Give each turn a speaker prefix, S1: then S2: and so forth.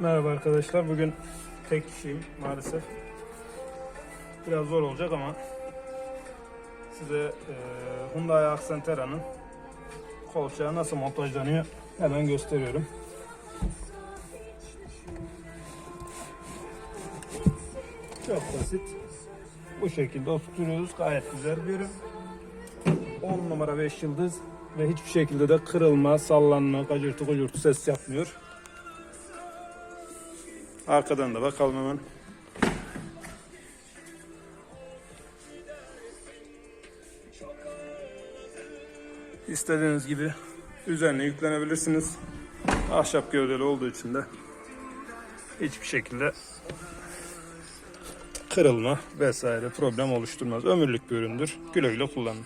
S1: Merhaba arkadaşlar. Bugün tek kişiyim maalesef. Biraz zor olacak ama size e, Hyundai Accentera'nın kolçağı nasıl montajlanıyor hemen gösteriyorum. Çok basit. Bu şekilde oturtuyoruz. Gayet güzel bir ürün. 10 numara 5 yıldız ve hiçbir şekilde de kırılma, sallanma, gacırtı gucurtu ses yapmıyor. Arkadan da bakalım hemen. İstediğiniz gibi üzerine yüklenebilirsiniz. Ahşap gövdeli olduğu için de hiçbir şekilde kırılma vesaire problem oluşturmaz. Ömürlük bir üründür. Güle güle kullanın.